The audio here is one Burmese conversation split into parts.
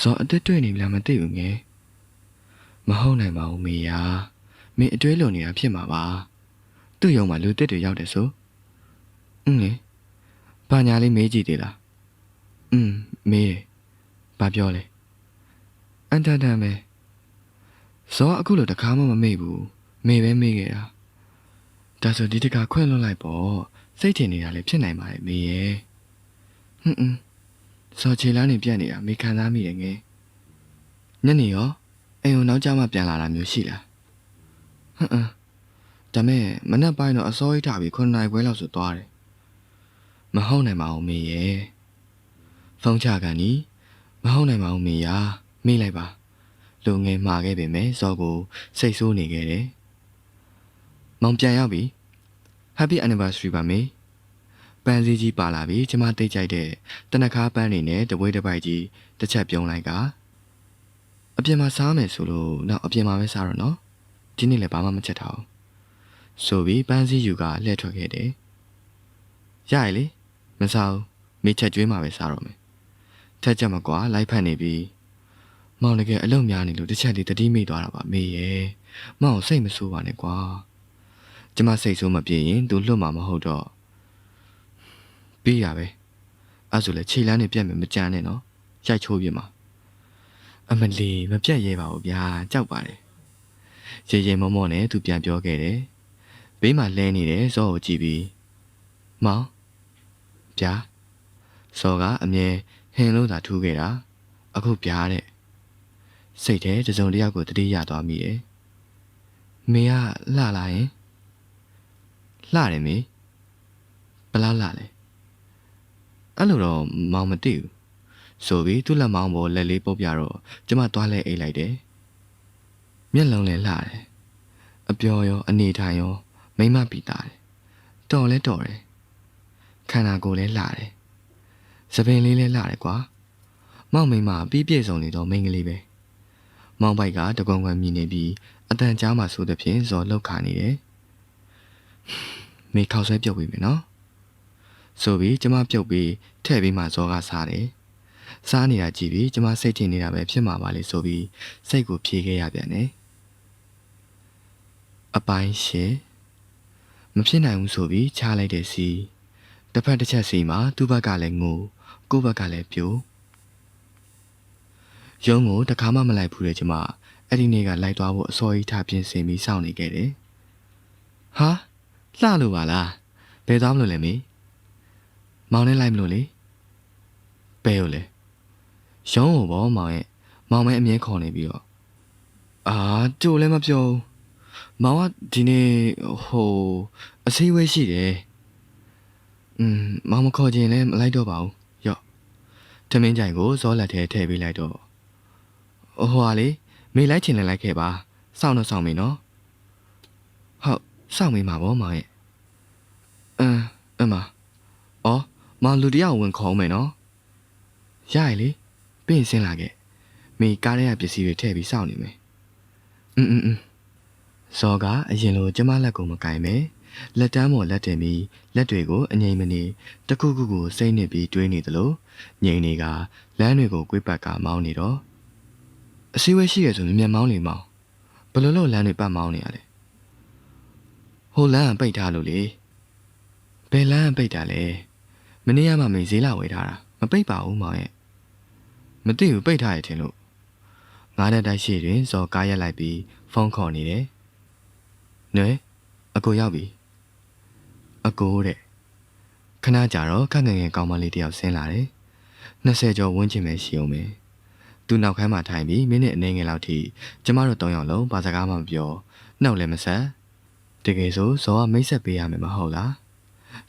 ဇော်အသက်တွေ့နေလားမသိဘူးငယ်မဟုတ်နိုင်ပါဘူးမေယာမင်းအတွဲလုံနေတာဖြစ်မှာပါသူ့ရုံမှာလူတက်တွေရောက်တယ်ဆိုအင်းလေဘာညာလေးမေးကြည့်သေးလားအင်းမေးတယ်ဘာပြောလဲအန်တန်တန်ပဲဇော်အခုလိုတကားမှမမေ့ဘူးမေပဲမေ့ခဲ့တာဒါဆိုဒီတကခွင့်လွှတ်လိုက်ပေါ့စိတ်ထင်နေတာလည်းဖြစ်နိုင်ပါတယ်မေရဲ့ဟွန်းဟွန်း ဇော်ချေလားနေပြတ်နေတာမေခံစားမိတယ်ငယ်ညနေရောအိမ်ကိုနောက်ကျမှပြန်လာတာမျိုးရှိလားဟွန်းအင်းဒါမဲ့မနက်ပိုင်းတော့အစောကြီးထားပြီး9နာရီခွဲလောက်ဆိုသွားတယ်မဟုတ်နိုင်ပါဘူးမေရဲ့ဖုန်းချကန်နီမဟုတ်နိုင်ပါဘူးမေယာမေးလိုက်ပါလူငယ်မှာခဲ့ပေမဲ့ဇော်ကိုစိတ်ဆိုးနေခဲ့တယ်မောင်ပြန်ရောက်ပြီ Happy anniversary ပါမေ ပန်းစည်းကြီးပါလာပြီကျမတိတ်ကြိုက်တဲ့တနခါပန်းနေနဲ့တပွဲတစ်ပိုက်ကြီးတစ်ချက်ပြုံးလိုက်ကအပြင်မှာစားမယ်ဆိုလို့နောက်အပြင်မှာပဲစားတော့နော်ဒီနေ့လည်းဘာမှမချက်ထားဘူးဆိုပြီးပန်းစည်းယူကလှည့်ထွက်ခဲ့တယ်ရရလေမစားဘူးမိချက်ကျွေးမှာပဲစားတော့မယ်ထက်ချက်မကွာလိုက်ဖက်နေပြီမောင်လည်းကအလုံများနေလို့တစ်ချက်လေးတတိမိသွားတာပါမေရဲ့မောင်စိတ်မဆိုးပါနဲ့ကွာကျမစိတ်ဆိုးမပြေရင် तू လွတ်မှာမဟုတ်တော့ ပြီးရပဲအဲ့ဆိုလေခြေလမ်းနဲ့ပြတ်မယ်မကြမ်းနဲ့နော်ရိုက်ချိုးပြမှာအမလီမပြတ်ရဲပါဘူးဗျာကြောက်ပါတယ်ရေရေမောမောနဲ့ तू ပြန်ပြောခဲ့တယ်ဘေးမှာလဲနေတယ်ဇောကိုကြည့်ပြီးမောင်ဗျာဇောကအမြဲဟင်းလို့သာထူးခဲ့တာအခုဗျာတဲ့စိတ်ထဲတစုံတစ်ယောက်ကိုတတိယသွားမိတယ်မေကလှလာရင်လှတယ်မေဘယ်လောက်လှလဲ အဲ့လိုတော့မောင်မသိဘူးဆိုပြီးသူ့လက်မောင်းပေါ်လက်လေးပုတ်ပြတော့ကျမသွားလဲအိတ်လိုက်တယ်မျက်လုံးလည်းလှတယ်အပျော်ရောအနေထိုင်ရောမိမပီတာတယ်တော်လဲတော်တယ်ခန္ဓာကိုယ်လည်းလှတယ်သပင်လေးလည်းလှတယ်ကွာမောင်မိမပြီးပြည့်စုံနေတော့မိန်းကလေးပဲမောင်ဘိုက်ကတကွန်ကွန်မြည်နေပြီးအတန်ကြားမှဆိုတဲ့ဖြင့်ဇော်လောက်ခါနေတယ်မေခောက်ဆွဲပြုတ်ပြီးမယ်နော်ဆိုပြီးကျမပြုတ်ပြီး ထဲ့ပြီးမှဇောကစားတယ်စားနေတာကြည့်ပြီးကျမစိတ်ထင်နေတာပဲဖြစ်မှာပါလေဆိုပြီးစိတ်ကိုဖြေခဲ့ရပြန်တယ်အပိုင်းရှင်မဖြစ်နိုင်ဘူးဆိုပြီးချလိုက်တဲ့စီတစ်ဖက်တစ်ချက်စီမှာသူ့ဘက်ကလည်းငိုကိုယ့်ဘက်ကလည်းပြိုရုံးကိုတခါမှမလိုက်ဘူးလေကျမအဲ့ဒီနေ့ကလိုက်သွားဖို့အစောကြီးထားပြင်ဆင်ပြီးစောင့်နေခဲ့တယ်ဟာလှလို့ပါလားဘယ်သွားမလို့လဲမေမောင်နဲ့လိုက်မလို့လေ ဘယ်ကိုလဲရုံးကိုပေါ့မောင်ရဲ့မောင်မဲအမြဲခေါ်နေပြီးတော့အာကြိုလည်းမပြောဘူးမောင်ကဒီနေ့ဟိုအစည်းအဝေးရှိတယ်อืมမောင်မခေါ်ခြင်းလည်းမလိုက်တော့ပါဘူးရော့ထမင်းကြိုင်ကိုဇောလက်ထဲထည့်ပေးလိုက်တော့ဟိုဟာလေမေလိုက်ချင်လည်းလိုက်ခဲ့ပါစောင့်တော့စောင့်မေနော်ဟုတ်စောင့်မေမှာပေါ့မောင်ရဲ့အမ်အမအော်မလူတယောက်ဝင်ခေါ်မယ်နော် ရရလေပြင်ဆင်းလာခဲ့မိကားထဲကပစ္စည်းတွေထည့်ပြီးစောင့်နေမယ်อืมอืมอืมဇော်ကအရင်လိုကျမလက်ကိုမကင်ပဲလက်တန်းပေါ်လက်တင်ပြီးလက်တွေကိုအငိမ့်မနေတခုခုကိုစိမ့်နစ်ပြီးတွေးနေသလိုငိမ့်နေကလမ်းတွေကိုကွေ့ပတ်ကမောင်းနေတော့အစည်းအဝေးရှိရဆိုမြင်မြန်မောင်းနေမောင်းဘယ်လိုလုပ်လမ်းတွေပတ်မောင်းနေရလဲဟိုလမ်းကပိတ်ထားလို့လေ ဘယ်လမ်းပိတ်တာလဲမနေ့ကမှမေဈေးလာဝယ်ထားတာမပိတ်ပါဘူးမောင်ရဲ့ မသိဘူးပိတ်ထားရထင်လို့ငါးနဲ့တိုက်ရှိတွင်ဇော်ကားရက်လိုက်ပြီးဖုန်းခေါ်နေတယ်နွယ်အကိုရောက်ပြီအကိုတဲ့ခဏကြာတော့ခက်ငယ်ငယ်ကောင်းမလေးတယောက်ဆင်းလာတယ်20ကျော်ဝန်းကျင်ပဲရှိအောင်ပဲသူနောက်ခန်းမှာထိုင်ပြီးမိနစ်အနည်းငယ်လောက်ထိကျမတို့၃ယောက်လုံးဘာစကားမှမပြောနှုတ်လည်းမဆက်တကယ်ဆိုဇော်ကမိတ်ဆက်ပေးရမယ်မဟုတ်လား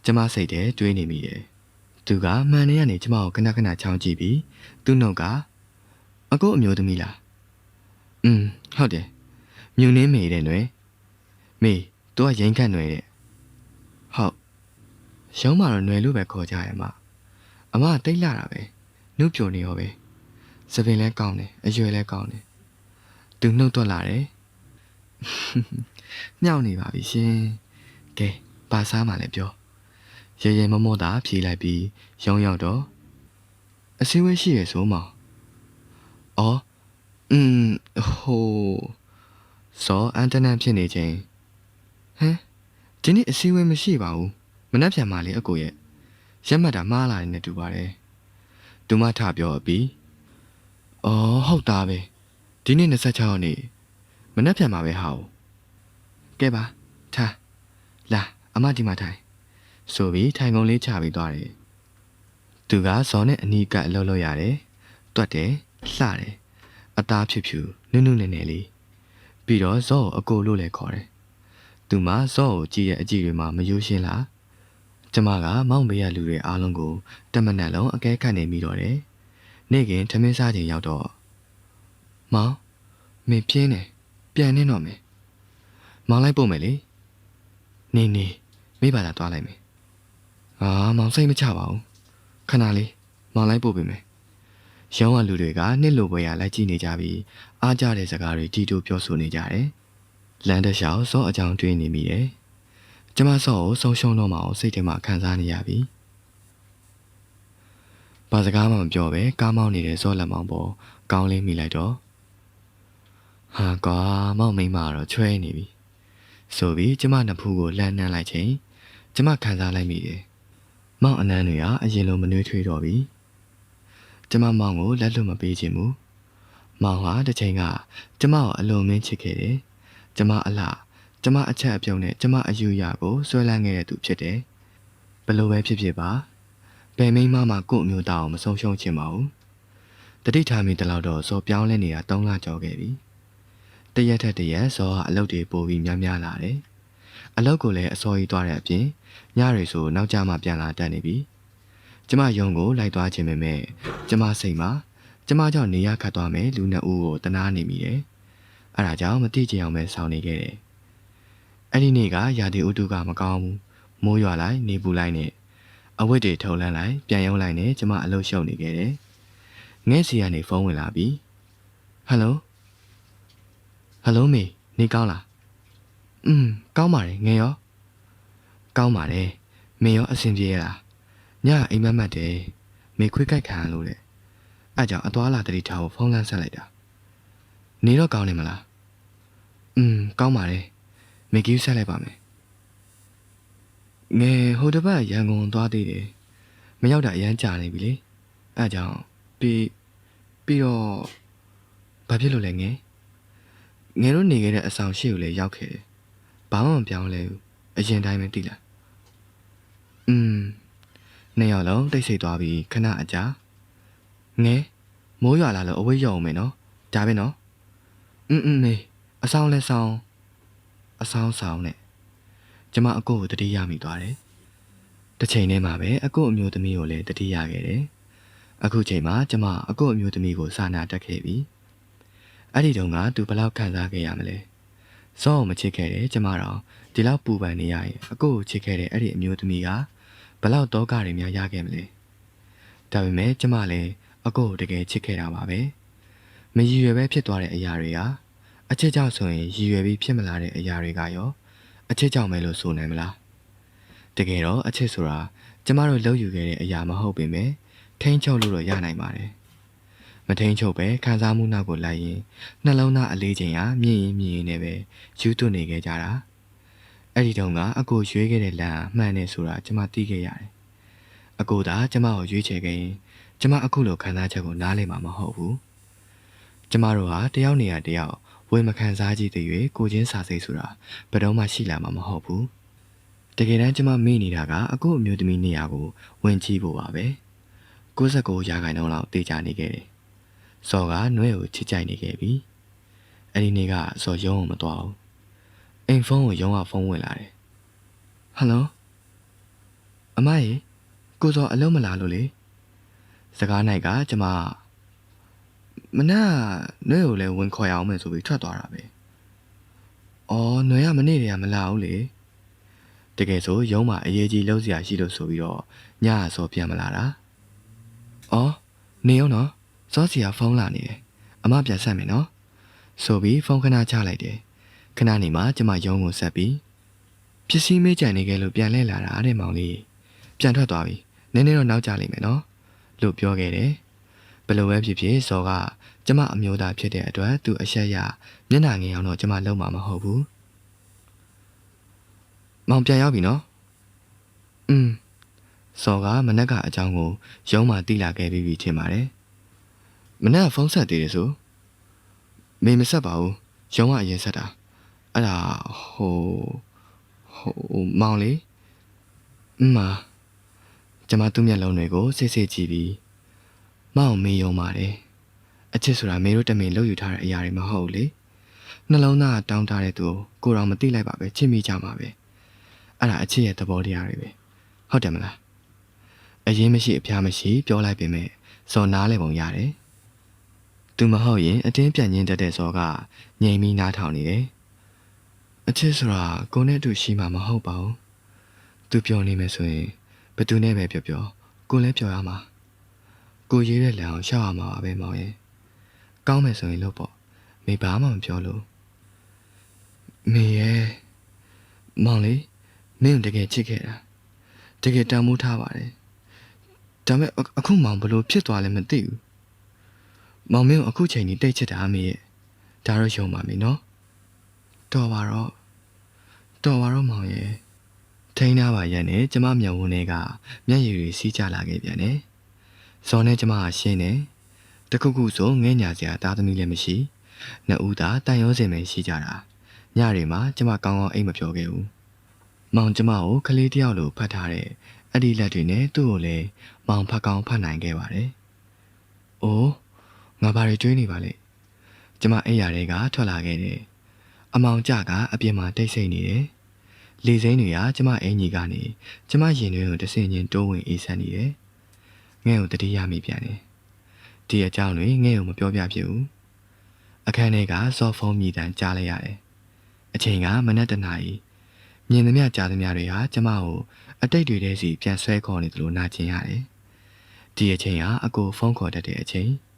ကျမစိတ်ထဲတွေးနေမိတယ်။ သူကမှန်နေရနေကျမကိုခဏခဏချောင်းကြည့်ပြီးသူ့နှုတ်ကအကိုအမျိုးသမီးလား။อืมဟုတ်တယ်။မြူနှင်းမေတဲ့နွယ်။မေသူကရင်ခတ်နွယ်တဲ့။ဟုတ်။ရုံးမှာတော့နွယ်လို့ပဲခေါ်ကြရမှာ။အမကတိတ်လာတာပဲ။နှုတ်ပြိုနေရောပဲ။စပင်လဲကောင်းတယ်။အရွယ်လဲကောင်းတယ်။သူနှုတ်ထွက်လာတယ်။ညောက်နေပါပြီရှင်။ကဲဘာစားမှလဲပြော။ ရေရေမမောတာဖြေးလိုက်ပြီးရုံရောက်တော့အစည်းအဝေးရှိရဆိုမောင်အော်อืมဟိုစောအန်တနန်ဖြစ်နေချင်းဟမ်ဒီနေ့အစည်းအဝေးမရှိပါဘူးမနှက်ပြန်ပါလေအကိုရဲ့ရက်မှတ်တာမှားလာနေတူပါတယ်သူမထပြောအပြီးအော်ဟုတ်တာပဲဒီနေ့26ရက်နေ့မနှက်ပြန်ပါပဲဟာကိုကဲပါထားလာအမဒီမှာထိုင် ဆိုပြီးထိုင်ကုန်လေးချပြီးသွားတယ်သူကဇော်နဲ့အနီးကပ်အလုပ်လုပ်ရတယ်တွတ်တယ်လှတယ်အသားဖြူဖြူနုနုနယ်နယ်လေးပြီးတော့ဇော်ကိုအကိုလို့လည်းခေါ်တယ်သူမဇော်ကိုကြည့်ရဲ့အကြည့်တွေမှာမယိုးရှင်းလားကျမကမောင်မေးရလူတွေအားလုံးကိုတမနက်လုံးအကဲခတ်နေမိတော့တယ်နေ့ကင်ထမင်းစားချိန်ရောက်တော့မောင်မင်းပြင်းတယ်ပြန်နေတော့မယ်မောင်လိုက်ပို့မယ်လေနေနေမိပါလာသွားလိုက်မယ် အာမောင်စိတ်မချပါဘူးခဏလေးမောင်လိုက်ပို့ပေးမယ်ရောင်းရလူတွေကနှစ်လိုပွဲရလိုက်ကြည့်နေကြပြီးအားကြတဲ့စကားတွေတီတိုပြောဆိုနေကြတယ်လမ်းတစ်လျှောက်စောအကြောင်းတွေးနေမိတယ်ကျမစောကိုဆုံးရှုံးတော့မှအောင်စိတ်ထဲမှာခံစားနေရပြီဘာစကားမှမပြောပဲကားမောင်းနေတဲ့စောလက်မောင်ပေါ်ကောင်းလေးမိလိုက်တော့ဟာကွာမောင်မိန်းမကတော့ချွဲနေပြီဆိုပြီးကျမနှစ်ဖူးကိုလှမ်းနှမ်းလိုက်ချိန်ကျမခံစားလိုက်မိတယ် မောင်အနမ်းတွေကအရင်လိုမနှွေးထွေးတော့ပြီကျမမောင်ကိုလက်လွတ်မပေးချင်ဘူးမောင်ဟာတစ်ချိန်ကကျမကိုအလွန်မင်းချစ်ခဲ့တယ်ကျမအလားကျမအချက်အပြုံးနဲ့ကျမအယူအရာကိုဆွဲလန်းခဲ့တဲ့သူဖြစ်တယ်ဘယ်လိုပဲဖြစ်ဖြစ်ပါဘယ်မိန်းမမှကို့အမျိုးသားအောင်မဆုံးရှုံးချင်ပါဘူးတတိထားမိတလောက်တော့စောပြောင်းလဲနေတာ၃လကျော်ခဲ့ပြီတရက်ထက်တရက်စောကအလုပ်တွေပိုပြီးများများလာတယ် အလုပ်ကိုလည်းအစောကြီးသွားတဲ့အပြင်ညတွေဆိုနောက်ကျမှပြန်လာတတ်နေပြီကျမယုံကိုလိုက်သွားခြင်းပဲမဲ့ကျမစိတ်မှာကျမကြောင့်နေရခတ်သွားမယ်လူနှစ်ဦးကိုတနာနေမိတယ်အဲဒါကြောင့်မတိကျအောင်ပဲစောင့်နေခဲ့တယ်အဲ့ဒီနေ့ကရာသီဥတုကမကောင်းဘူးမိုးရွာလိုက်နေပူလိုက်နဲ့အဝတ်တွေထုံလန်းလိုက်ပြန်ရုံးလိုက်နဲ့ကျမအလုပ်ရှုပ်နေခဲ့တယ်ငဲ့စီကနေဖုန်းဝင်လာပြီဟယ်လိုဟယ်လိုမေနေကောင်းလား อืมကောင်းပါတယ်ငယ်ရောကောင်းပါတယ်မေရောအဆင်ပြေရလားညအိမ်မက်မက်တယ်မေခွေးကြိုက်ခံရလို့တဲ့အဲကြောင့်အသွားလာတတိထားကိုဖုန်းလန်းဆက်လိုက်တာနေတော့ကောင်းနေမလားอืมကောင်းပါတယ်မေကီးဆက်လိုက်ပါမယ်ငယ်ဟိုတစ်ပတ်ရန်ကုန်သွားသေးတယ်မရောက်တာအရန်ကြာနေပြီလေအဲကြောင့်ပြီးပြီးတော့ဘာဖြစ်လို့လဲငယ်ငယ်တို့နေခဲ့တဲ့အဆောင်ရှိကိုလည်းရောက်ခဲ့တယ် ဘာမှမပြောင်းလဲဘူးအရင်တိုင်းပဲတည်လားอืมနှစ်ယောက်လုံးတိတ်ဆိတ်သွားပြီးခဏအကြာငယ်မိုးရွာလာလို့အဝေးရောက်အောင်မယ်နော်ဒါပဲနော်อืมอืมမေအဆောင်လဲဆောင်အဆောင်ဆောင်နဲ့ကျမအကိုကိုတတိယမိသွားတယ်တစ်ချိန်တည်းမှာပဲအကိုအမျိုးသမီးကိုလည်းတတိယခဲ့တယ်အခုချိန်မှာကျမအကိုအမျိုးသမီးကိုစာနာတက်ခဲ့ပြီအဲ့ဒီတုန်းကသူဘယ်လောက်ခံစားခဲ့ရမလဲ စောကိုမချစ်ခဲ့တယ်ကျမတော့ဒီလောက်ပူပန်နေရရင်အကိုကိုချစ်ခဲ့တဲ့အဲ့ဒီအမျိုးသမီးကဘယ်လောက်တောကတွေများရခဲ့မလဲဒါပေမဲ့ကျမလည်းအကိုကိုတကယ်ချစ်ခဲ့တာပါပဲမရည်ရွယ်ပဲဖြစ်သွားတဲ့အရာတွေဟာအချစ်ကြောင့်ဆိုရင်ရည်ရွယ်ပြီးဖြစ်မလာတဲ့အရာတွေကရောအချစ်ကြောင့်ပဲလို့ဆိုနိုင်မလားတကယ်တော့အချစ်ဆိုတာကျမတို့လုပ်ယူခဲ့တဲ့အရာမဟုတ်ပေမဲ့ထိန်းချုပ်လို့တော့ရနိုင်ပါတယ် မထိန်ချုပ်ပဲခံစားမှုနောက်ကိုလိုက်ရင်နှလုံးသားအလေးချိန်ဟာမြင့်ရင်မြင့်ရင်နဲ့ပဲယူသွနေခဲ့ကြတာအဲ့ဒီတုန်းကအကိုရွေးခဲ့တဲ့လမ်းအမှန်နဲ့ဆိုတာကျွန်မသိခဲ့ရတယ်အကိုသာကျွန်မကိုရွေးချယ်ခဲ့ရင်ကျွန်မအခုလိုခံစားချက်ကိုနားလည်မှာမဟုတ်ဘူးကျွန်မတို့ဟာတယောက်နေရာတယောက်ဝေမခံစားကြည့်တဲ့၍ကိုချင်းစာစိတ်ဆိုတာဘယ်တော့မှရှိလာမှာမဟုတ်ဘူးတကယ်တမ်းကျွန်မမေ့နေတာကအကိုအမျိုးသမီးနေရာကိုဝင်ကြည့်ဖို့ပါပဲ69ရာခိုင်နှုန်းလောက်တေချာနေခဲ့တယ် စော်ကနှွဲကိုချစ်ကြိုက်နေခဲ့ပြီအဲ့ဒီနေ့ကစော်ရုံးအောင်မသွားဘူးအိမ်ဖုန်းကိုရုံးကဖုန်းဝင်လာတယ်ဟယ်လိုအမရေကိုစော်အလုံးမလာလို့လေစကားနိုင်ကကျမမနက်နှွဲကိုလည်းဝင်ခေါ်ရအောင်မယ်ဆိုပြီးထွက်သွားတာပဲအော်နှွဲကမနေ့တည်းကမလာဘူးလေတကယ်ဆိုရုံးမှာအရေးကြီးလှုပ်ရှားရှိလို့ဆိုပြီးတော့ညကစော်ပြန်မလာတာအော်နေရောနော် စောစီကဖုန်းလာနေတယ်အမပြန်ဆက်မယ်နော်ဆိုပြီးဖုန်းခဏချလိုက်တယ်ခဏနေမှကျမရုံးကိုဆက်ပြီးပစ္စည်းမေးကြံနေခဲ့လို့ပြန်လဲလာတာတဲ့မောင်လေးပြန်ထွက်သွားပြီနည်းနည်းတော့နောက်ကျလိမ့်မယ်နော်လို့ပြောခဲ့တယ်ဘယ်လိုပဲဖြစ်ဖြစ်စောကကျမအမျိုးသားဖြစ်တဲ့အတွက်သူအဆက်ရမျက်နှာငယ်အောင်တော့ကျမလုံးမှာမဟုတ်ဘူးမောင်ပြန်ရောက်ပြီနော်อืมစောကမနက်ကအကြောင်းကိုရုံးမှတိလာခဲ့ပြီးပြီထင်ပါတယ် မနက်ဖုန်းဆက်သေးတယ်ဆိုမေမဆက်ပါဘူးရုံးကအရင်ဆက်တာအဲ့ဒါဟိုဟိုမောင်လေးအမကျမသူ့မျက်လုံးတွေကိုစစ်စစ်ကြည့်ပြီးမောင်မေးရုံပါတယ်အချစ်ဆိုတာမေတို့တမင်လှုပ်ယူထားတဲ့အရာတွေမဟုတ်ဘူးလေနှလုံးသားကတောင်းထားတဲ့သူကိုကိုတော်မသိလိုက်ပါပဲချစ်မိကြမှာပဲအဲ့ဒါအချစ်ရဲ့သဘောတရားတွေပဲဟုတ်တယ်မလားအရင်မရှိအဖျားမရှိ ပြောလိုက်ပေမဲ့စော်နားလဲပုံရတယ် သူမဟုတ်ရင်အတင်းပြန်ညင်းတတ်တဲ့စောကငြိမ်ပြီးနားထောင်နေတယ်အချစ်ဆိုတာကိုနဲ့အတူရှိမှာမဟုတ်ပါဘူးသူပြောနေမယ်ဆိုရင်ဘယ်သူနဲ့ပဲပြောပြောကိုလည်းပြောရမှာကိုရေးတဲ့လမ်းအောင်ရှောက်ရမှာပါပဲမောင်ရဲ့ကောင်းမယ်ဆိုရင်လို့ပေါ့မေဘာမှမပြောလို့မေရဲ့မောင်လေးမင်းကိုတကယ်ချစ်ခဲ့တာတကယ်တန်မိုးထားပါတယ်ဒါပေမဲ့အအခုမောင်ဘလို့ဖြစ်သွားလဲမသိဘူး မောင်မင်းကိုအခုချိန်ကြီးတိတ်ချစ်တာမေရဲ့ဒါတော့ယုံပါမယ်နော်တော်ပါတော့တော်ပါတော့မောင်ရဲ့ထိန်းထားပါရဲ့နဲ့ကျမမျက်ဝန်းထဲကမျက်ရည်တွေစီးကျလာခဲ့ပြန်တယ်ဇော်နဲ့ကျမကရှင်းတယ်တခုခုဆိုငဲ့ညာစရာသားသမီးလည်းမရှိနှစ်ဦးသာတန်ရောစင်ပဲရှိကြတာညတွေမှာကျမကောင်းကောင်းအိမ်မပြောခဲ့ဘူးမောင်ကျမကိုကလေးတယောက်လိုဖတ်ထားတဲ့အဲ့ဒီလက်တွေနဲ့သူ့ကိုလည်းမောင်ဖတ်ကောင်းဖတ်နိုင်ခဲ့ပါတယ်။အိုး ငါဘာတွေတွေးနေပါလဲ။ကျမအိမ်ယာတွေကထွက်လာခဲ့တယ်။အမောင်ကြကအပြင်မှာတိတ်ဆိတ်နေတယ်။လေစိမ်းတွေကကျမအင်ကြီးကနေကျမရင်တွင်းကိုတဆင်ချင်းတိုးဝင်အေးဆန်းနေတယ်။ငဲ့ကိုတတိယမိပြန်တယ်။ဒီအကြောင်းတွေငဲ့ကိုမပြောပြဖြစ်ဘူး။အခန်းထဲကဆော့ဖုန်းမြည်တမ်းကြားလိုက်ရတယ်။အချိန်ကမနက်တနာရီမြင်သမျှကြားသမျှတွေဟာကျမကိုအတိတ်တွေထဲစီပြန်ဆွဲခေါ်နေသလိုနာကျင်ရတယ်။ဒီအချိန်ဟာအကိုဖုန်းခေါ်တတ်တဲ့အချိန်။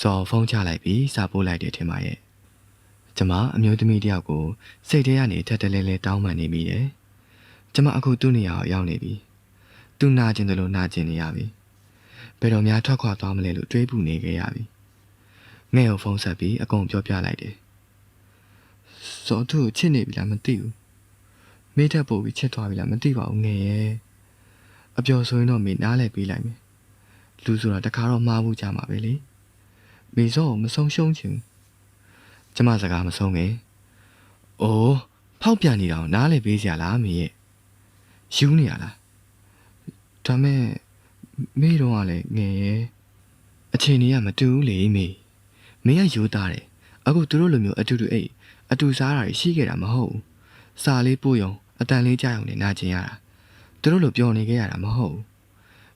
စော်ဖုန်းချလိုက်ပြီးစာပို့လိုက်တယ်ထင်ပါရဲ့။ကျမအမျိုးသမီးတယောက်ကိုစိတ်ထဲကနေထက်တလဲလဲတောင်းပန်နေမိတယ်။ကျမအခုသူ့နေရာကိုရောက်နေပြီ။သူနာကျင်တယ်လို့နာကျင်နေရပြီ။ဘယ်တော့မှထွက်ခွာသွားမလဲလို့တွေးပူနေခဲ့ရပြီ။ငဲ့ကိုဖုန်းဆက်ပြီးအကုန်ပြောပြလိုက်တယ်။စော်သူ့ကိုချစ်နေပြီလားမသိဘူး။မေးတတ်ပို့ပြီးချစ်သွားပြီလားမသိပါဘူးငယ်ရဲ့အပျော်ဆိုရင်တော့မေနားလဲပေးလိုက်မယ်လူဆိုတာတခါတော့မှားဖို့ကြမှာပဲလေ မေစောကိုမဆုံးရှုံးချင်ဘူးကျမစကားမဆုံးခင်အိုးဖောက်ပြန်နေတာကိုနားလဲပေးစရာလားမေရဲ့ယူနေရလားဒါမဲ့မေတော့ကလည်းငယ်ရဲ့အချိန်ကြီးကမတူဘူးလေမေမေကယူသားတယ်အခုသူတို့လိုမျိုးအတူတူအိတ်အတူစားတာရှိခဲ့တာမဟုတ်ဘူးစာလေးပို့ရုံအတန်လေးကြားရုံနဲ့နာကျင်ရတာသူတို့လိုပျော်နေခဲ့ရတာမဟုတ်ဘူး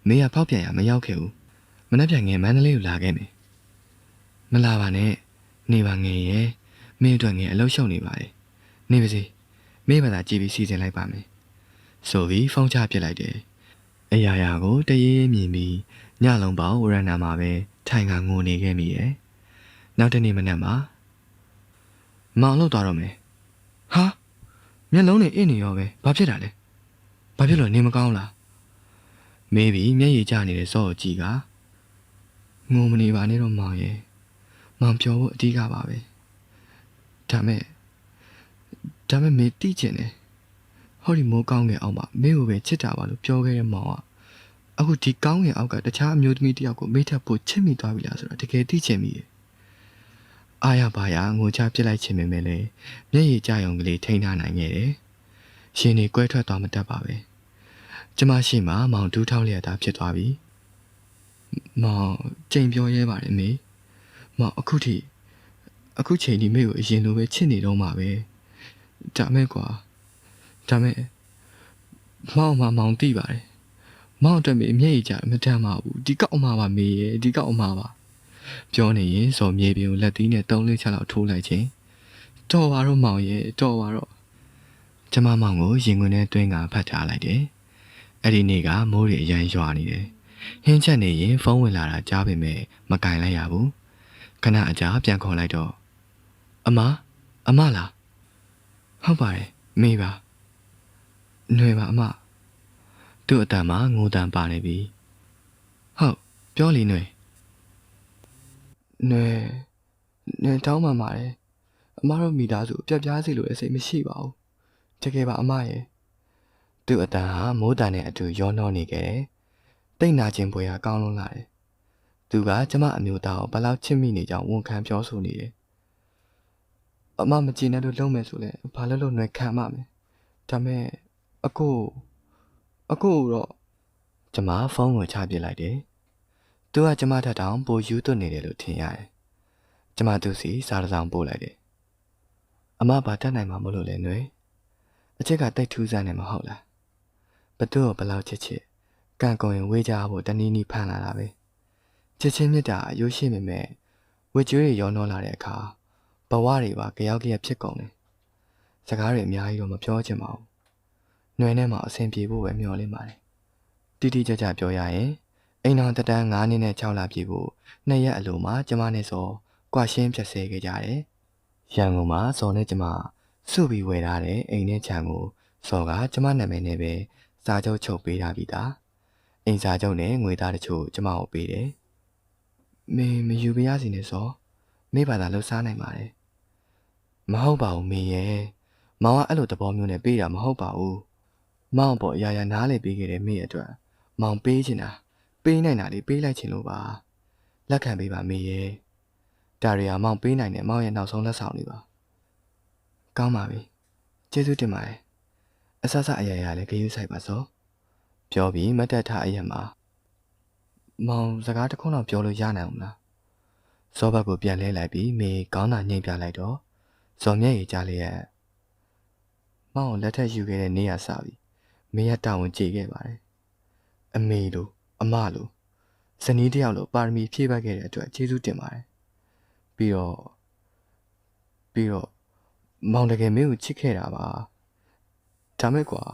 မေကဖောက်ပြန်ရမရောက်ခဲ့ဘူးမနှက်ပြန်ငယ်မန္တလေးကိုလာခဲ့မယ် မလာပါနဲ့နေပါငယ်ရဲ့မင်းအတွက်ငယ်အလုပ်ရှုပ်နေပါတယ်နေပါစေမေဘာသာကြည့်ပြီးစီစဉ်လိုက်ပါမယ်ဆိုပြီးဖုန်းချပစ်လိုက်တယ်အရာရာကိုတရေမြင်ပြီးညလုံးပေါင်းဝရဏာမှာပဲထိုင်ကငိုနေခဲ့မိရဲ့နောက်တနေ့မနက်မှာမောင်လို့သွားတော့မယ်ဟာမျက်လုံးနဲ့အင်းနေရောပဲဘာဖြစ်တာလဲဘာဖြစ်လို့နေမကောင်းလားမေးပြီးမျက်ရည်ကျနေတဲ့စောကိုကြည့်ကငုံမနေပါနဲ့တော့မောင်ရဲ့ မောင်ပြောဖို့အဓိကပါပဲဒါမဲ့ဒါမဲ့မေတိကျင်တယ်ဟောဒီမိုးကောင်းငယ်အောင်ပါမေကိုပဲချစ်တာပါလို့ပြောခဲ့တဲ့မောင်ကအခုဒီကောင်းငယ်အောက်ကတခြားအမျိုးသမီးတယောက်ကိုမေ့ထပ်ဖို့ချစ်မိသွားပြီလားဆိုတော့တကယ်သိချင်မိရဲ့အာရပါရငိုချပြစ်လိုက်ခြင်းပဲလေမျက်ရည်ကြယုံကလေးထိန်းထားနိုင်ခဲ့တယ်။ရှင်နေကွဲထွက်သွားမတတ်ပါပဲ။ကျမရှိမှမောင်ဒူးထောက်လျက်သားဖြစ်သွားပြီ။မောင်ချိန်ပြောရဲပါတယ်မေ။ မောင်အခုထိအခုချိန်ဒီမေကိုအရင်လိုပဲချစ်နေတော့မှာပဲ။ဒါမဲ့ကွာဒါမဲ့မောင်မမောင်သိပါတယ်။မောင်အတွက်မေမျက်ရည်ကြမတမ်းပါဘူး။ဒီကောက်အမပါမေရဲ့ဒီကောက်အမပါ။ပြောနေရင်ဇော်မြေပြင်ကိုလက်သီးနဲ့တုံးလေးချက်လောက်ထိုးလိုက်ခြင်းတော်ပါတော့မောင်ရဲ့တော်ပါတော့ကျမမောင်ကိုရင်ခွင်ထဲတွင်းကဖတ်ထားလိုက်တယ်အဲ့ဒီနေ့ကမိုးတွေအရန်ရွာနေတယ်ဟင်းချက်နေရင်ဖုန်းဝင်လာတာကြားပေမဲ့မကင်လိုက်ရဘူး ခဏအကြာပြန်ခေါ်လိုက်တော့အမအမလားဟုတ်ပါတယ်မေးပါຫນွေပါအမသူ့အတန်မှာငိုတန်ပါနေပြီဟုတ်ပြောလီຫນွေ နွယ်နွယ်တောင်းမှပါတယ်အမတို့မိသားစုပြက်ပြားစီလို့လည်းစိတ်မရှိပါဘူးတကယ်ပါအမရဲ့သူ့အတန်ဟာမိုးတန်နဲ့အတူရောနှောနေခဲ့တယ်တိတ်နာခြင်းပွဲဟာကောင်းလွန်းလာတယ် သူကကျမအမျိုးသားကိုဘလောက်ချစ်မိနေကြောင်းဝန်ခံပြောဆိုနေတယ်။အမမကြည်နဲ့လို့လုံးမယ်ဆိုလဲဘာလို့လို့နှွယ်ခံမမယ်။ဒါမဲ့အကိုအကိုတော့ကျမဖုန်းကိုချပစ်လိုက်တယ်။သူကကျမထက်တောင်ပိုယူသွနေတယ်လို့ထင်ရတယ်။ကျမသူစီစားဆောင်ပို့လိုက်တယ်။အမဘာတတ်နိုင်မှာမလို့လဲနှွယ်။အချက်ကတိတ်ထူးဆန်းနေမှာဟုတ်လား။ဘသူ့ကိုဘလောက်ချစ်ချစ်ကံကုန်ရင်ဝေးကြဖို့တနည်းနည်းဖန်လာတာပဲ။ ချစ်ချင်းမြတ်တာအယိုးရှိမိမဲ့ဝေကျွေးတွေရောနှောလာတဲ့အခါဘဝတွေပါကြောက်ကြက်ဖြစ်ကုန်တယ်စကားတွေအများကြီးတော့မပြောချင်ပါဘူးနှွယ်ထဲမှာအဆင်ပြေဖို့ပဲမျှော်လင့်ပါတယ်တိတိကျကျပြောရရင်အိမ်တော်တက်တန်း9နှစ်နဲ့6လပြည့်ဖို့နှစ်ရက်အလိုမှာကျမနဲ့စောကွာရှင်းဖြတ်ဆဲခဲ့ကြတယ်ရန်ကုန်မှာစောနဲ့ကျမစုပြီးဝယ်ထားတဲ့အိမ်နဲ့ခြံကိုစောကကျမနာမည်နဲ့ပဲစာချုပ်ချုပ်ပေးထားပြီးသားအိမ်စာချုပ်နဲ့ငွေသားတချို့ကျမကိုပေးတယ် မေမယူပြရစီနဲ့စောမေဘာသာလှူစားနိုင်ပါတယ်မဟုတ်ပါဘူးမေရဲ့မောင်ကအဲ့လိုသဘောမျိုးနဲ့ပေးတာမဟုတ်ပါဘူးမောင်ပေါ်အရာရာနားလေပေးခဲ့တဲ့မေအတွက်မောင်ပေးချင်တာပေးနိုင်တာလေးပေးလိုက်ချင်လို့ပါလက်ခံပေးပါမေရဲ့ဒါရီယာမောင်ပေးနိုင်တယ်မောင်ရဲ့နောက်ဆုံးလက်ဆောင်လေးပါကောင်းပါပြီကျေးဇူးတင်ပါတယ်အဆဆအရာရာလည်းဂရုစိုက်ပါစောပြောပြီးမတ်တက်ထားအရက်မှာ မောင်စကားတစ်ခုတော့ပြောလို့ရနိုင်အောင်လားစောဘက်ကိုပြန်လဲလိုက်ပြီးမေကောင်းတာညှိပြလိုက်တော့ဇော်မျက်ရည်ကြားလျက်မောင်လက်ထက်ယူခဲ့တဲ့နေရစပြီမေရတာဝန်ကြေခဲ့ပါတယ်အမေလိုအမလိုဇနီးတယောက်လိုပါရမီဖြည့်ပတ်ခဲ့တဲ့အတွက်ကျေးဇူးတင်ပါတယ်ပြီးတော့ပြီးတော့မောင်တကယ်မင်းကိုချစ်ခဲ့တာပါဒါမဲ့ကွာ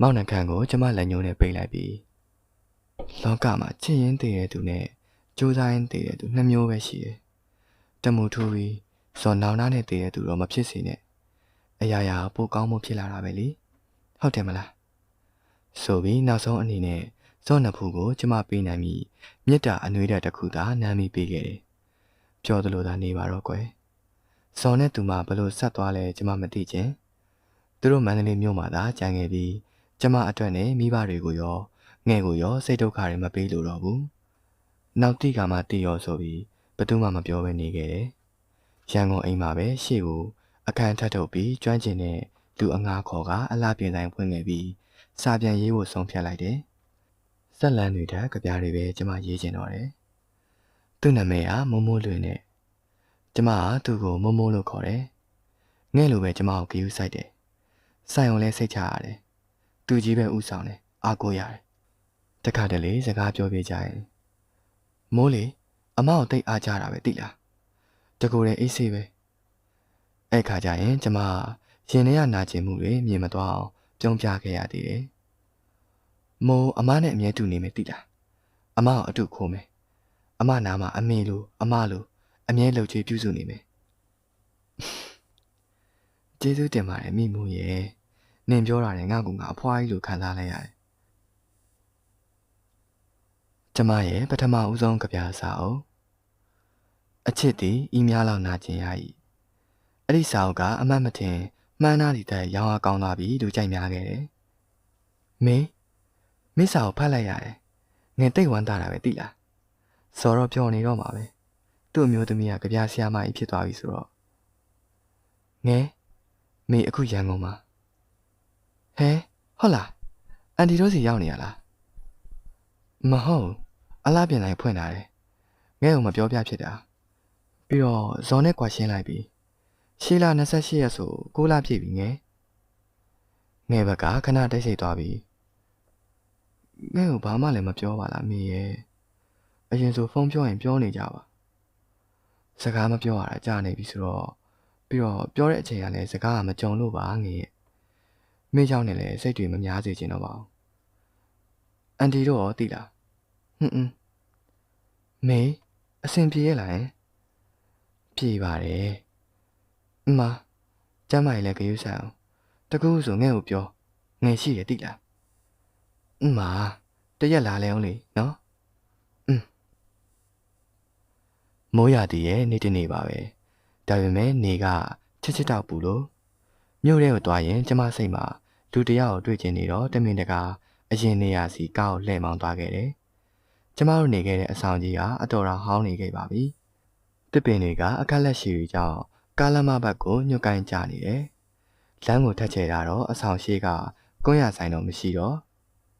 မောင်နှံခံကိုကျမလက်ညှိုးနဲ့ပိတ်လိုက်ပြီး လောကမှာချစ်ရင်တည်တဲ့သူနဲ့ကြိုးစားရင်တည်တဲ့သူနှစ်မျိုးပဲရှိတယ်တမှုထူပြီးဇော်နောင်နာနဲ့တည်တဲ့သူတော့မဖြစ်စေနဲ့အရာရာပိုကောင်းမှုဖြစ်လာတာပဲလေဟုတ်တယ်မလားဆိုပြီးနောက်ဆုံးအနေနဲ့ဇော့နှစ်ဖူးကိုကျမပေးနိုင်ပြီးမြစ်တာအနှွေးတဲ့တစ်ခုသာနမ်းပြီးပေးခဲ့တယ်ပြောသလိုသာနေပါတော့ကွယ်ဇော်နဲ့သူမဘလို့ဆက်သွားလဲကျမမသိချင်းသူတို့မန္တလေးမြို့မှာသာကြံခဲ့ပြီးကျမအတွက်နဲ့မိဘတွေကိုရော ငဲ့ကိုရောစိတ်ဒုက္ခတွေမပေးလို့တော့ဘူးနောက်တိကမှတည်ရောဆိုပြီးဘသူမှမပြောဘဲနေခဲ့တယ်ရန်ကုန်အိမ်မှာပဲရှေ့ကိုအခန်းထပ်ထုတ်ပြီးကျွမ်းကျင်တဲ့လူအငါခေါ်ကအလားပြင်ဆိုင်ဖွင့်ခဲ့ပြီးစာပြန်ရေးဖို့ဆုံးဖြတ်လိုက်တယ်။ဆက်လန်းတွေထက်ကြပြားတွေပဲကျမရေးချင်တော့တယ်။သူ့နာမည်ကမိုးမိုးလွင်နဲ့ကျမကသူ့ကိုမိုးမိုးလို့ခေါ်တယ်။ငဲ့လိုပဲကျမကိုဂယူးဆိုင်တယ်။ဆိုင်အောင်လဲစိတ်ချရတယ်။သူကြီးပဲဥဆောင်တယ်အားကိုးရတယ်။ တခါတလေစကားပြောပြကြရင်မိုးလေအမကိုတိတ်အားကြတာပဲသိလား။တကူတဲ့အေးဆေးပဲ။အဲ့ခါကျရင်ကျမရင်ထဲကနာကျင်မှုတွေမြင်မသွားအောင်ပြုံးပြခဲ့ရသေးတယ်။မိုးအမနဲ့အမြဲတူနေမယ်သိလား။အမကိုအတူခိုးမယ်။အမနာမှာအမေလိုအမလိုအမြဲလှုပ်ချေးပြုစုနေမယ်။ကျေးဇူးတင်ပါတယ်မိမှုရဲ့။နင်ပြောတာနဲ့ငါကငါအဖွားကြီးလိုခံစားလိုက်ရတယ်။ ကျမရဲ့ပထမဦးဆုံးကြပြစာအုပ်အချစ်သည်ဤများလောက်နာကျင်ရ၏။အဲ့ဒီစာအုပ်ကအမှတ်မထင်မှန်းနာသည့်တိုင်ရောင်းအားကောင်းသွားပြီလူကြိုက်များခဲ့တယ်။မင်းမစ္စာကိုဖတ်လိုက်ရတယ်။ငင်တိတ်ဝမ်းသာတာပဲသိလား။စော်တော့ပြောနေတော့မှာပဲ။သူ့အမျိုးသမီးကကြပြားဆရာမကြီးဖြစ်သွားပြီဆိုတော့ငဲမေအခုရန်ကုန်မှာဟဲဟုတ်လားအန်တီတို့စီရောက်နေရလားမဟုတ် အလားပြင်တိုင်းဖွင့်လာတယ်ငဲ့ကိုမပြောပြဖြစ်တာပြီးတော့ဇော်နဲ့ကွာရှင်းလိုက်ပြီရှေးလာ28ရက်ဆို6လပြည့်ပြီငယ်ငယ်ဘက်ကခဏတိတ်ဆိတ်သွားပြီငယ်ကိုဘာမှလည်းမပြောပါလားမေရဲ့အရင်ဆိုဖုန်းပြောရင်ပြောနေကြပါစကားမပြောရတာကြာနေပြီဆိုတော့ပြီးတော့ပြောတဲ့အချိန်ကလည်းစကားကမကြုံလို့ပါငယ်ရဲ့မေကြောင့်လည်းစိတ်တွေမများစေချင်တော့ပါဘူးအန်တီတို့ရောသိလား ဟွန်းဟွန်းမေအဆင်ပြေရဲ့လားပြေပါတယ်အမကျမ်းမာရေးလည်းကြွဆိုင်အောင်တကူဆိုငဲ့ကိုပြောငယ်ရှိရတိလားအမတရက်လာလဲအောင်လေနော်อืมမိုးရသည်ရဲ့နေ့တစ်နေ့ပါပဲဒါပေမဲ့နေကချစ်ချစ်တောက်ပူလို့မြို့ထဲကိုသွားရင်ကျမစိတ်မှာလူတစ်ယောက်ကိုတွေ့ချင်နေတော့တမင်တကာအရင်နေရာစီကားကိုလှည့်မောင်းသွားခဲ့တယ် ကျမတို့နေခဲ့တဲ့အဆောင်ကြီးကအတော်တော်ဟောင်းနေခဲ့ပါပြီတစ်ပင်တွေကအခက်လက်ရှိတွေကြောင့်ကားလမ်းမဘက်ကိုညှို့ကိုင်းကြနေတယ်လမ်းကိုထက်ချေတာတော့အဆောင်ရှိကကွန်းရဆိုင်တော့မရှိတော့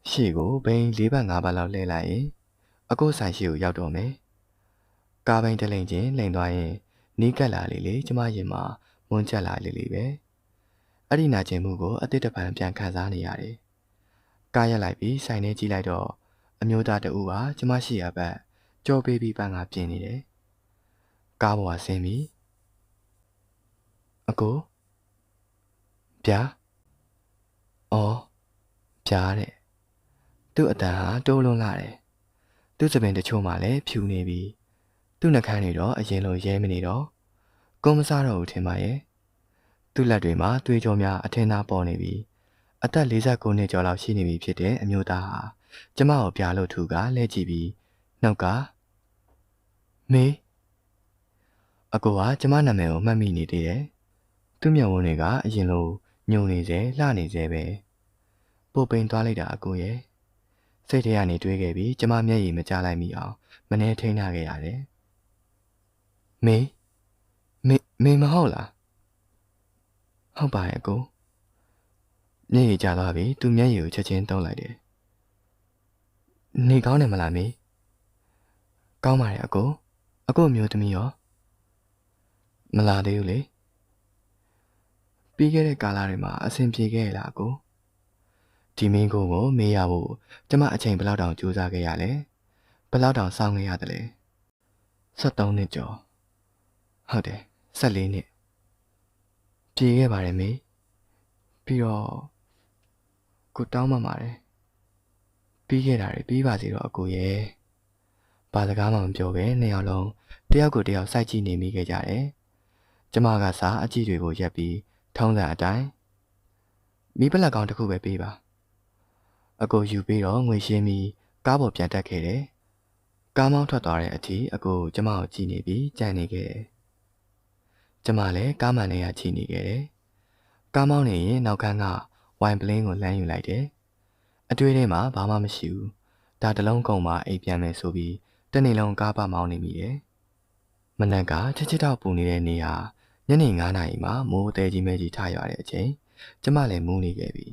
ရှေ့ကိုဘိန်း၄ဘတ်၅ဘတ်လောက်လှည့်လိုက်ရင်အကိုဆိုင်ရှိကိုရောက်တော့မယ်ကားဘိန်းတလိန်ချင်းလိန်သွားရင်နီးကပ်လာလေလေကျမရင်မှာမွန်းချက်လာလေလေပဲအဲ့ဒီနာကျင်မှုကိုအတိတ်တပံပြန်ခံစားနေရတယ်ကားရက်လိုက်ပြီးဆိုင်ထဲကြည့်လိုက်တော့ အမျိုးသားတဦးဟာကျမရှိရဘက်ကြောပေးပြီးပန်းကပြင်းနေတယ်ကားပေါ်ကဆင်းပြီးအကိုဗျာအော်ဗျာတဲ့သူ့အတန်ဟာတိုးလွန်းလာတယ်သူ့စပင်တချို့မှလည်းဖြူနေပြီသူ့နှကန်းတွေတော့အရင်လိုရဲမနေတော့ကုန်းမစားတော့ဘူးထင်ပါရဲ့သူ့လက်တွေမှာသွေးကြောများအထင်သာပေါ်နေပြီအသက်49နှစ်ကျော်လောက်ရှိနေပြီဖြစ်တဲ့အမျိုးသားဟာ ကျမကိုပြလို့ထူကလဲကြည့်ပြီးနှုတ်ကမေးအကိုကကျမနာမည်ကိုမှတ်မိနေသေးတယ်သူ့မျက်ဝန်းတွေကအရင်လိုညုံနေစေလှနေစေပဲပိုပိန်သွားလိုက်တာအကိုရဲ့စိတ်ထဲကနေတွေးခဲ့ပြီးကျမမျက်ရည်မကျလိုက်မိအောင်မနှဲထိန်းထားခဲ့ရတယ်မေးမေးမေးမဟုတ်လားဟုတ်ပါရဲ့အကိုမျက်ရည်ကျသွားပြီသူမျက်ရည်ကိုချက်ချင်းတုံးလိုက်တယ် နေကောင်းတယ်မလားမေးကောင်းပါတယ်အကိုအကိုမျိုးသမီးရောမလာသေးဘူးလေပြီးခဲ့တဲ့ကာလတွေမှာအဆင်ပြေခဲ့ရလားအကိုဒီမင်းကိုကိုမေးရဖို့ကျမအချိန်ဘယ်လောက်တောင်ကြိုးစားခဲ့ရလဲဘယ်လောက်တောင်စောင့်ခဲ့ရတယ်လဲ73နှစ်ကျော်ဟုတ်တယ်14နှစ်ပြေခဲ့ပါတယ်မေပြီးတော့ကိုတောင်းမှပါတယ် ပြီးခဲ့တာတွေပြီးပါစေတော့အကိုရဲ့ဘာစကားမှမပြောပဲနှစ်ယောက်လုံးတယောက်ကိုတယောက်စိုက်ကြည့်နေမိခဲ့ကြတယ်ကျမကစားအကြည့်တွေကိုရက်ပြီးထုံးစံအတိုင်းမိပလက်ကောင်းတစ်ခုပဲပေးပါအကိုယူပြီးတော့ငွေရှင်းပြီးကားပေါ်ပြန်တက်ခဲ့တယ်ကားမောင်းထွက်သွားတဲ့အထိအကိုကျမကိုကြည့်နေပြီးကြံ့နေခဲ့တယ်ကျမလည်းကားမှန်ထဲကကြည့်နေခဲ့တယ်ကားမောင်းနေရင်နောက်ခန်းကဝိုင်ပလင်းကိုလှမ်းယူလိုက်တယ် အတွေ့ထဲမှာဘာမှမရှိဘူးဒါတလုံးကုန်မှအိပ်ပြန်မယ်ဆိုပြီးတနေ့လုံးကားပမောင်းနေမိတယ်မနက်ကချစ်ချစ်တော့ပူနေတဲ့နေဟာညနေ9နာရီမှာမိုးတဲကြီးမဲကြီးထရွာတဲ့အချိန်ကျမလည်းမူးနေခဲ့ပြီ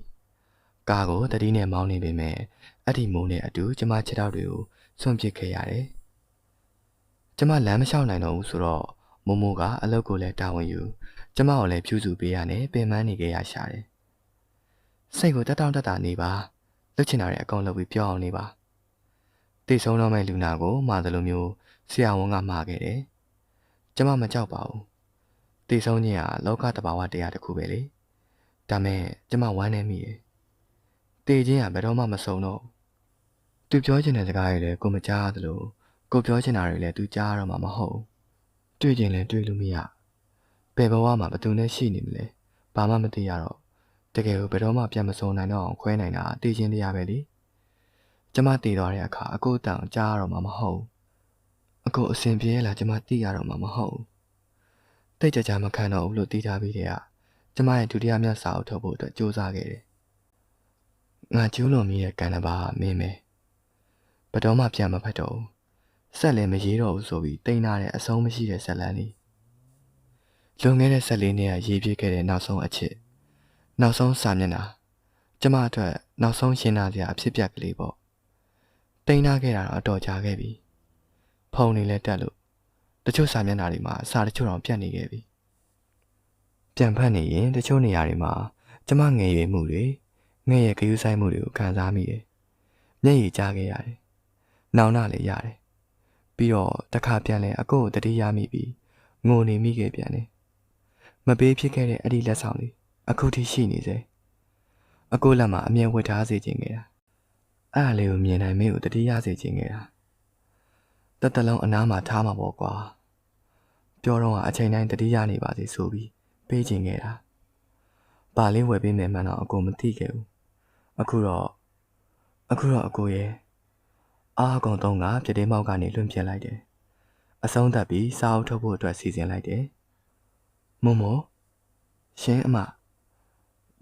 ကားကိုတတိနဲ့မောင်းနေပေမဲ့အဲ့ဒီမိုးနဲ့အတူကျမခြေထောက်တွေကိုဆွန့်ပစ်ခဲ့ရတယ်ကျမလမ်းမလျှောက်နိုင်တော့ဘူးဆိုတော့မိုးမိုးကအလုပ်ကိုလည်းတာဝန်ယူကျမကိုလည်းဖြူစုပေးရနဲ့ပင်ပန်းနေခဲ့ရရှာတယ်စိတ်ကိုတက်တောင့်တက်တာနေပါ လှုပ်ချင်တာတွေအကုန်လုပ်ပြီးပြောအောင်နေပါတိတ်ဆုံးတော့မဲ့လူနာကိုမှာတယ်လို့မျိုးဆရာဝန်ကမှာခဲ့တယ်ကျမမကြောက်ပါဘူးတည်ဆုံးခြင်းဟာလောကတဘာဝတရားတစ်ခုပဲလေဒါမဲ့ကျမဝမ်းနေမိတယ်တည်ခြင်းဟာဘယ်တော့မှမဆုံးတော့သူပြောချင်တဲ့စကားတွေလည်းကိုမကြားသလိုကိုပြောချင်တာတွေလည်းသူကြားရတော့မှမဟုတ်တွေ့ချင်လည်းတွေ့လို့မရဘယ်ဘဝမှာဘသူနဲ့ရှိနေမလဲဘာမှမသိရတော့ တကယ်ကိုဘယ်တော့မှပြန်မဆုံးနိုင်တော့အောင်ခွဲနိုင်တာတည်ခြင်းတရားပဲလေကျမတည်သွားတဲ့အခါအကိုတန်ကြားရတော့မှမဟုတ်အကိုအစဉ်ပြေလာကျမသိရတော့မှမဟုတ်တိတ်ကြကြမခံတော့ဘူးလို့သိထားပြီးတဲ့ကကျမရဲ့ဒုတိယမြောက်စာအုပ်ထုတ်ဖို့အတွက်စူးစမ်းခဲ့တယ်။ငါကျူးလွန်မိတဲ့ကံတဘာမင်းပဲ။ဘတော်မှပြန်မဖတ်တော့ဘူး။ဆက်လည်းမရေးတော့ဘူးဆိုပြီးတိမ်နာတဲ့အဆုံးမရှိတဲ့ဇက်လန်းလေး။လွန်ခဲ့တဲ့၁၄နှစ်ကရေးပြခဲ့တဲ့နောက်ဆုံးအချက်။ နောက်ဆုံးစာမျက်နှာကျမအတွက်နောက်ဆုံးရှင်းလာစရာအဖြစ်ပြက်ကလေးပေါ့။တိမ်နာခဲ့တာတော့အတော်ကြာခဲ့ပြီ။ဖုန်းနေလဲတက်လို့တချို့စာမျက်နှာတွေမှာစာတချို့တော့ပြတ်နေခဲ့ပြီပြန်ဖတ်နေရင်တချို့နေရာတွေမှာကျမငယ်ရွယ်မှုတွေငယ်ရဲ့ဂရုစိုက်မှုတွေကိုခံစားမိတယ်မျက်ရည်ကျခဲ့ရတယ်နောင်နာလည်းရတယ်ပြီးတော့တခါပြန်လဲအကိုကိုတတိယမိပြီးငိုနေမိခဲ့ပြန်တယ်မပေးဖြစ်ခဲ့တဲ့အဲ့ဒီလက်ဆောင်လေး အခုထိရှိနေစေအကိုလက်မှာအမြဲဝတ်ထားစေခြင်းခဲ့တာအဲ့အလေးကိုမြင်နိုင်မင်းကိုတတိယစေခြင်းခဲ့တာတတလုံးအနားမှာထားမှာပေါ့ကွာပြောတော့အချိန်တိုင်းတတိယနေပါစေဆိုပြီးပေးခြင်းခဲ့တာပါလေးဝယ်ပေးမယ်မှန်းတော့အကိုမသိခဲ့ဘူးအခုတော့အခုတော့အကိုရဲ့အားအကုန်သုံးကပြတဲ့မောက်ကနေလွန့်ပြလိုက်တယ်အဆုံးသတ်ပြီးစာအုပ်ထုတ်ဖို့အတွက်စီစဉ်လိုက်တယ်မုံမိုရှင်အမ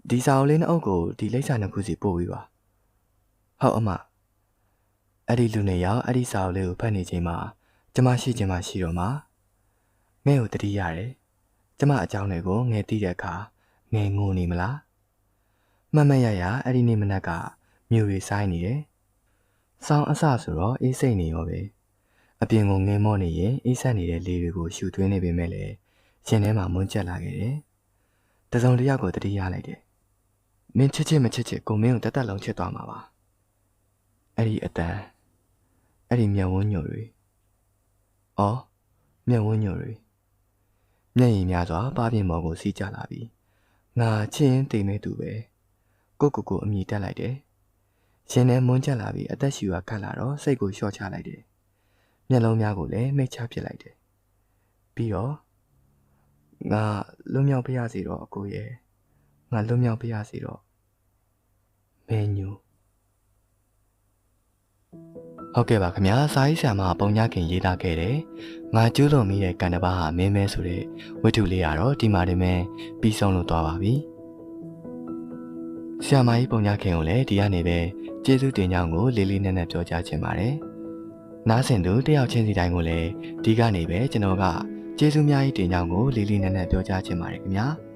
ဒီစာအုပ်လေးနှစ်အုပ်ကိုဒီလိပ်စာနှစ်ခုစီပို့ပြီးပါဟုတ်အမအဲ့ဒီလူနှစ်ယောက်အဲ့ဒီစာအုပ်လေးကိုဖတ်နေချိန်မှာကျမရှိချင်မှရှိတော့မှာငဲ့ကိုတတိရတယ်ကျမအကြောင်းတွေကိုငဲသိတဲ့အခါငဲငိုနေမလားမတ်မတ်ရရအဲ့ဒီနေ့မနက်ကမြို့ရီဆိုင်နေတယ်ဆောင်းအဆဆိုတော့အေးစိတ်နေရောပဲအပြင်ကိုငင်းမောနေရင်အေးဆက်နေတဲ့လေတွေကိုရှူသွင်းနေပေမဲ့လည်းရှင်ထဲမှာမွန်းကျက်လာခဲ့တယ်တစုံတစ်ယောက်ကိုတတိရလိုက်တယ် မင်းချစ်ချစ်မချစ်ချစ်ကိုမင်းကိုတသက်လုံးချစ်သွားမှာပါအဲ့ဒီအတန်အဲ့ဒီမျက်ဝန်းညိုတွေအော်မျက်ဝန်းညိုတွေမျက်ရည်များစွာပါပြင်းမော်ကိုစီးကြလာပြီးငါချင်းတိမ်မဲသူပဲကိုကိုကိုအမိတက်လိုက်တယ်ရှင်ထဲမွန်းကျက်လာပြီးအသက်ရှူရခတ်လာတော့စိတ်ကိုလျှော့ချလိုက်တယ်မျက်လုံးများကိုလည်းမိတ်ချပစ်လိုက်တယ်ပြီးတော့ငါလွတ်မြောက်ပြရစီတော့အကိုရဲ့ ငါလွတ်မြောက်ပြရစီတော့မင်းညူဟုတ်ကဲ့ပါခင်ဗျာစာရေးဆရာမပုံညခင်ရေးသားခဲ့တယ်ငါကျူးလွန်မိတဲ့ကံတစ်ပါးဟာမင်းမဲဆိုတဲ့ဝတ္ထုလေးကတော့ဒီမှာတင်မဲ့ပြီးဆုံးလို့သွားပါပြီဆရာမကြီးပုံညခင်ကိုလည်းဒီကနေပဲကျေးဇူးတင်ကြောင်းကိုလေးလေးနက်နက်ပြောကြားချင်ပါတယ်နားဆင်သူတယောက်ချင်းစီတိုင်းကိုလည်းဒီကနေပဲကျွန်တော်ကကျေးဇူးများကြီးတင်ကြောင်းကိုလေးလေးနက်နက်ပြောကြားချင်ပါတယ်ခင်ဗျာ။